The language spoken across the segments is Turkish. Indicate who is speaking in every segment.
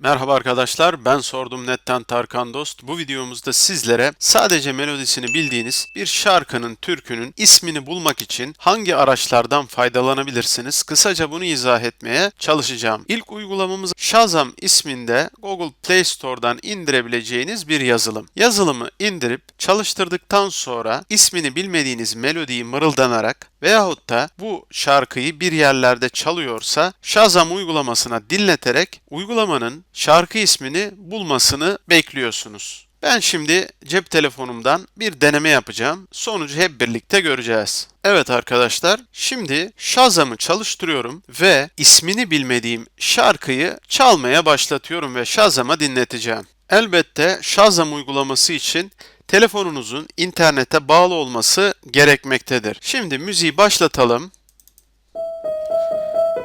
Speaker 1: Merhaba arkadaşlar, ben Sordum Net'ten Tarkan Dost. Bu videomuzda sizlere sadece melodisini bildiğiniz bir şarkının, türkünün ismini bulmak için hangi araçlardan faydalanabilirsiniz? Kısaca bunu izah etmeye çalışacağım. İlk uygulamamız Shazam isminde Google Play Store'dan indirebileceğiniz bir yazılım. Yazılımı indirip çalıştırdıktan sonra ismini bilmediğiniz melodiyi mırıldanarak veyahut da bu şarkıyı bir yerlerde çalıyorsa Shazam uygulamasına dinleterek uygulamanın şarkı ismini bulmasını bekliyorsunuz. Ben şimdi cep telefonumdan bir deneme yapacağım. Sonucu hep birlikte göreceğiz. Evet arkadaşlar, şimdi Shazam'ı çalıştırıyorum ve ismini bilmediğim şarkıyı çalmaya başlatıyorum ve Shazam'a dinleteceğim. Elbette Shazam uygulaması için telefonunuzun internete bağlı olması gerekmektedir. Şimdi müziği başlatalım.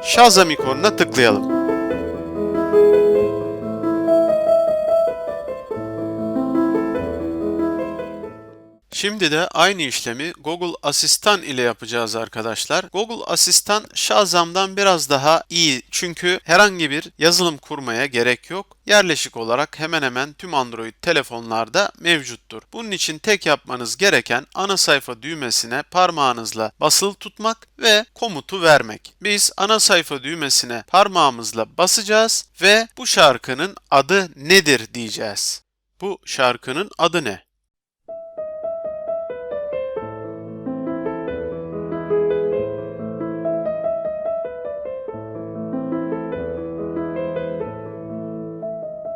Speaker 1: Shazam ikonuna tıklayalım. Şimdi de aynı işlemi Google Asistan ile yapacağız arkadaşlar. Google Asistan Shazam'dan biraz daha iyi çünkü herhangi bir yazılım kurmaya gerek yok. Yerleşik olarak hemen hemen tüm Android telefonlarda mevcuttur. Bunun için tek yapmanız gereken ana sayfa düğmesine parmağınızla basılı tutmak ve komutu vermek. Biz ana sayfa düğmesine parmağımızla basacağız ve bu şarkının adı nedir diyeceğiz. Bu şarkının adı ne?